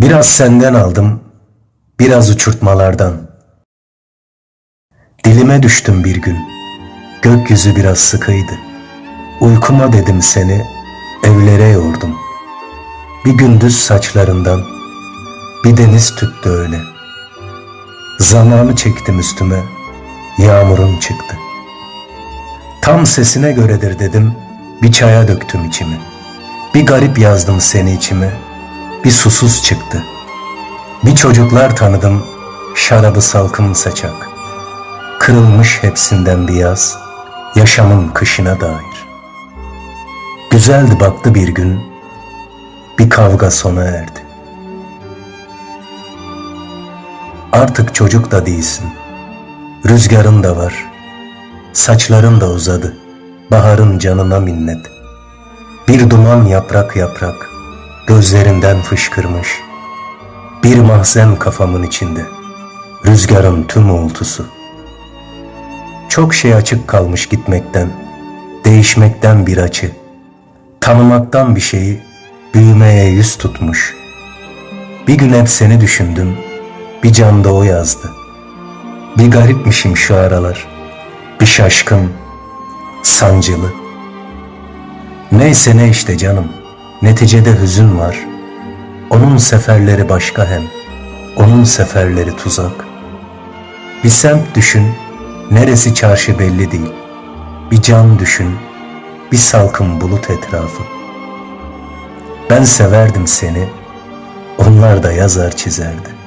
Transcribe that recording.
Biraz senden aldım, biraz uçurtmalardan. Dilime düştüm bir gün, gökyüzü biraz sıkıydı. Uykuma dedim seni, evlere yordum. Bir gündüz saçlarından, bir deniz tüttü öyle. Zamanı çektim üstüme, yağmurun çıktı. Tam sesine göredir dedim, bir çaya döktüm içimi. Bir garip yazdım seni içime, bir susuz çıktı. Bir çocuklar tanıdım, şarabı salkım saçak. Kırılmış hepsinden bir yaz, yaşamın kışına dair. Güzeldi baktı bir gün, bir kavga sona erdi. Artık çocuk da değilsin, rüzgarın da var, saçların da uzadı, baharın canına minnet. Bir duman yaprak yaprak, gözlerinden fışkırmış. Bir mahzen kafamın içinde, rüzgarın tüm uğultusu. Çok şey açık kalmış gitmekten, değişmekten bir açı. Tanımaktan bir şeyi, büyümeye yüz tutmuş. Bir gün hep seni düşündüm, bir canda o yazdı. Bir garipmişim şu aralar, bir şaşkın, sancılı. Neyse ne işte canım, neticede hüzün var. Onun seferleri başka hem, onun seferleri tuzak. Bir semt düşün, neresi çarşı belli değil. Bir can düşün, bir salkım bulut etrafı. Ben severdim seni, onlar da yazar çizerdi.